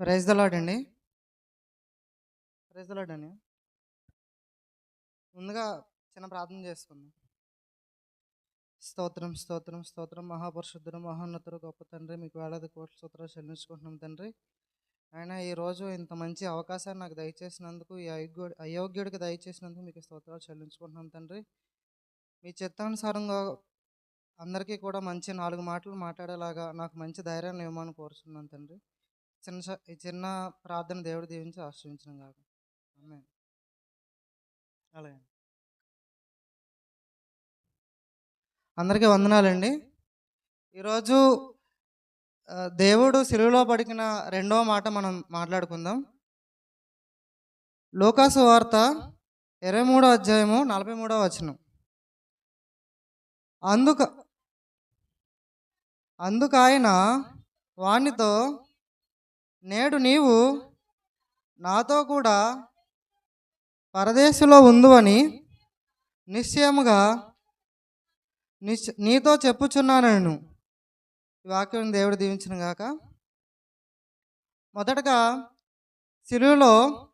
Praise దలాడ్ అండి. Price దలాడ్ అండి. ముందుగా చిన్న ప్రార్థన చేసుకుందాం. స్తోత్రం స్తోత్రం స్తోత్రం. మహాపరిశుద్ధుడు మహోన్నతుడు గొప్ప తండ్రి మీకు వేలాది కోట్ల సూత్రాలు చెల్లించుకుంటున్నాం తండ్రి. ఆయన ఈరోజు ఇంత మంచి అవకాశాన్ని నాకు దయచేసినందుకు ఈ అయోగ్యుడు అయోగ్యుడికి దయచేసినందుకు మీకు స్తోత్రాలు చెల్లించుకుంటున్నాం తండ్రి. మీ చిత్తానుసారంగా అందరికీ కూడా మంచి నాలుగు మాటలు మాట్లాడేలాగా నాకు మంచి ధైర్యాన్ని ఇవ్వమని కోరుచున్నాను తండ్రి. చిన్న ఈ చిన్న ప్రార్థన దేవుడు దీవించి ఆశ్రయించిన కాదు అమ్మే అలాగే అందరికీ వందనాలండి. ఈరోజు దేవుడు సిలువలో పడికిన రెండవ మాట మనం మాట్లాడుకుందాం. లోకాసు వార్త ఇరవై మూడో అధ్యాయము నలభై మూడో వచనం. అందుక అందుకైనా వాణితో నేడు నీవు నాతో కూడా పరదేశంలో ఉందని నిశ్చయముగా నిశ్చ నీతో చెప్పుచున్నాను ఈ వాక్యం దేవుడు దీవించిన గాక. మొదటగా సిలువలో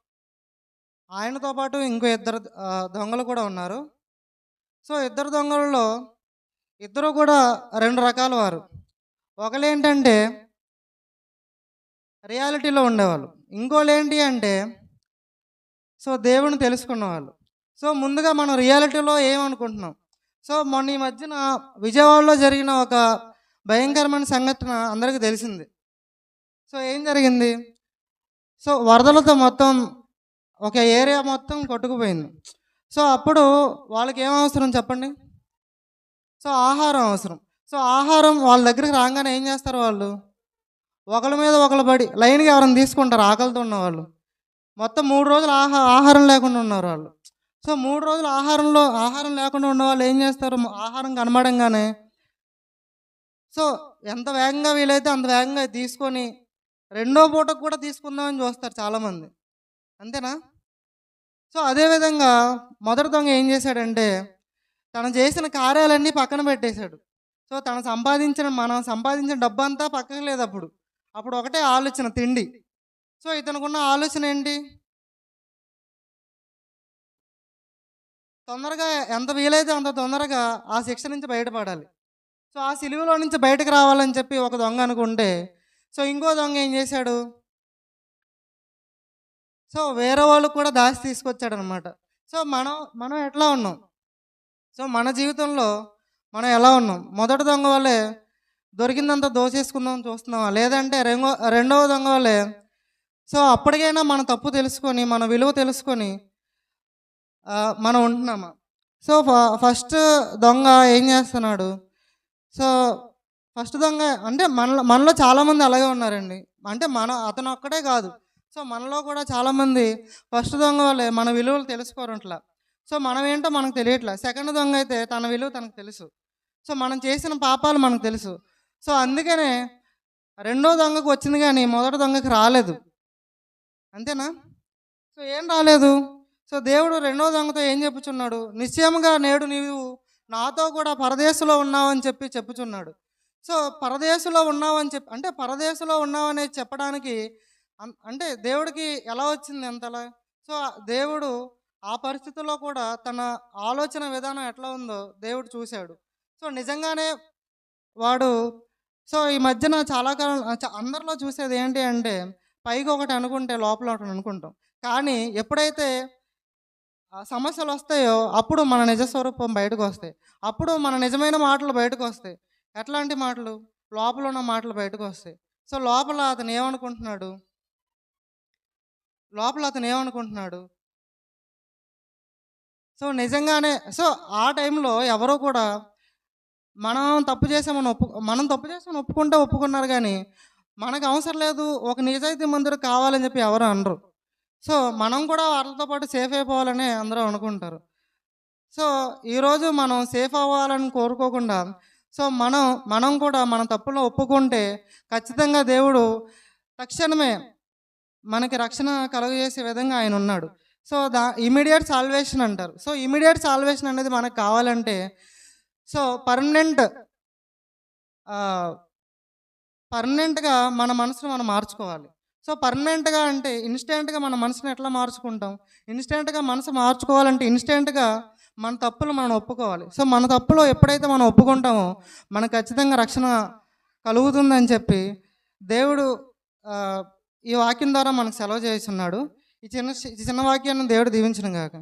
ఆయనతో పాటు ఇంకో ఇద్దరు దొంగలు కూడా ఉన్నారు. సో ఇద్దరు దొంగలలో ఇద్దరు కూడా రెండు రకాల వారు. ఒకళ్ళు ఏంటంటే రియాలిటీలో ఉండేవాళ్ళు. ఇంకోళ్ళు ఏంటి అంటే సో దేవుని తెలుసుకున్న వాళ్ళు సో ముందుగా మనం రియాలిటీలో ఏమనుకుంటున్నాం? సో మొన్న ఈ మధ్యన విజయవాడలో జరిగిన ఒక భయంకరమైన సంఘటన అందరికీ తెలిసింది. సో ఏం జరిగింది? సో వరదలతో మొత్తం ఒక ఏరియా మొత్తం కొట్టుకుపోయింది. సో అప్పుడు వాళ్ళకి ఏం అవసరం చెప్పండి? సో ఆహారం అవసరం. సో ఆహారం వాళ్ళ దగ్గరికి రాగానే ఏం చేస్తారు వాళ్ళు? ఒకళ్ళ మీద ఒకళ్ళు పడి లైన్గా ఎవరైనా తీసుకుంటారు? ఆకలితో ఉన్నవాళ్ళు. మొత్తం మూడు రోజులు ఆహా ఆహారం లేకుండా ఉన్నారు వాళ్ళు. సో మూడు రోజులు ఆహారంలో ఆహారం లేకుండా ఉన్న వాళ్ళు ఏం చేస్తారు? ఆహారం కనబడంగానే సో ఎంత వేగంగా వీలైతే అంత వేగంగా తీసుకొని రెండో పూటకు కూడా తీసుకుందామని చూస్తారు చాలామంది. అంతేనా? సో అదేవిధంగా మొదటి దొంగ ఏం చేశాడంటే తను చేసిన కార్యాలన్నీ పక్కన పెట్టేశాడు. సో తను సంపాదించిన మనం సంపాదించిన డబ్బంతా పక్కకు పక్కన లేదు అప్పుడు అప్పుడు ఒకటే ఆలోచన తిండి. సో ఇతనుకున్న ఆలోచన ఏంటి? తొందరగా ఎంత వీలైతే అంత తొందరగా ఆ శిక్ష నుంచి బయటపడాలి. సో ఆ సిలువలో నుంచి బయటకు రావాలని చెప్పి ఒక దొంగ అనుకుంటే సో ఇంకో దొంగ ఏం చేశాడు? సో వేరే వాళ్ళు కూడా దాచి తీసుకొచ్చాడు అనమాట సో మనం మనం ఎట్లా ఉన్నాం? సో మన జీవితంలో మనం ఎలా ఉన్నాం? మొదటి దొంగ వల్లే దొరికిందంతా దోచేసుకుందాం చూస్తున్నామా లేదంటే రెండో రెండవ దొంగ సో అప్పటికైనా మన తప్పు తెలుసుకొని మన విలువ తెలుసుకొని మనం ఉంటున్నామా? సో ఫస్ట్ దొంగ ఏం చేస్తున్నాడు? సో ఫస్ట్ దొంగ అంటే మనలో మనలో చాలామంది అలాగే ఉన్నారండి. అంటే మన అతను ఒక్కడే కాదు. సో మనలో కూడా చాలామంది ఫస్ట్ దొంగ వాళ్ళే. మన విలువలు తెలుసుకోరట్లా సో మనం ఏంటో మనకు తెలియట్లా. సెకండ్ దొంగ అయితే తన విలువ తనకు తెలుసు. సో మనం చేసిన పాపాలు మనకు తెలుసు. సో అందుకనే రెండో దొంగకు వచ్చింది కానీ మొదటి దొంగకి రాలేదు. అంతేనా? సో ఏం రాలేదు. సో దేవుడు రెండో దొంగతో ఏం చెప్పుచున్నాడు? నిశ్చయముగా నేడు నీవు నాతో కూడా పరదేశంలో ఉన్నావని చెప్పి చెప్పుచున్నాడు. సో పరదేశంలో ఉన్నావని చెప్పి అంటే పరదేశంలో ఉన్నావని చెప్పడానికి అన్- అంటే దేవుడికి ఎలా వచ్చింది అంతలా? సో దేవుడు ఆ పరిస్థితుల్లో కూడా తన ఆలోచన విధానం ఎట్లా ఉందో దేవుడు చూశాడు. సో నిజంగానే వాడు సో ఈ మధ్యన చాలా కాలం అందరిలో చూసేది ఏంటి అంటే పైకి ఒకటి అనుకుంటే లోపల ఒకటి అనుకుంటాం. కానీ ఎప్పుడైతే సమస్యలు వస్తాయో అప్పుడు మన నిజ స్వరూపం బయటకు వస్తాయి. అప్పుడు మన నిజమైన మాటలు బయటకు వస్తాయి. ఎట్లాంటి మాటలు? లోపల ఉన్న మాటలు బయటకు వస్తాయి. సో లోపల అతను ఏమనుకుంటున్నాడు? లోపల అతను ఏమనుకుంటున్నాడు? సో నిజంగానే సో ఆ టైంలో ఎవరో కూడా మనం తప్పు చేసామని ఒప్పు మనం తప్పు చేసామని ఒప్పుకుంటే ఒప్పుకున్నారు కానీ మనకు అవసరం లేదు. ఒక నిజాయితీ మందుడు కావాలని చెప్పి ఎవరు అనరు. సో మనం కూడా వాళ్ళతో పాటు సేఫ్ అయిపోవాలని అందరూ అనుకుంటారు. సో ఈరోజు మనం సేఫ్ అవ్వాలని కోరుకోకుండా సో మనం మనం కూడా మన తప్పులో ఒప్పుకుంటే ఖచ్చితంగా దేవుడు తక్షణమే మనకి రక్షణ కలుగజేసే విధంగా ఆయన ఉన్నాడు. సో దా ఇమీడియట్ సాల్వేషన్ అంటారు. సో ఇమీడియట్ సాల్వేషన్ అనేది మనకు కావాలంటే సో పర్మనెంట్ పర్మనెంట్గా మన మనసును మనం మార్చుకోవాలి. సో పర్మనెంట్గా అంటే ఇన్స్టెంట్గా మన మనసుని ఎట్లా మార్చుకుంటాం? ఇన్స్టెంట్గా మనసు మార్చుకోవాలంటే ఇన్స్టెంట్గా మన తప్పులు మనం ఒప్పుకోవాలి. సో మన తప్పులో ఎప్పుడైతే మనం ఒప్పుకుంటామో మనకు ఖచ్చితంగా రక్షణ కలుగుతుందని చెప్పి దేవుడు ఈ వాక్యం ద్వారా మనకు సెలవు చేస్తున్నాడు. ఈ చిన్న చిన్న వాక్యాన్ని దేవుడు దీవించను కాక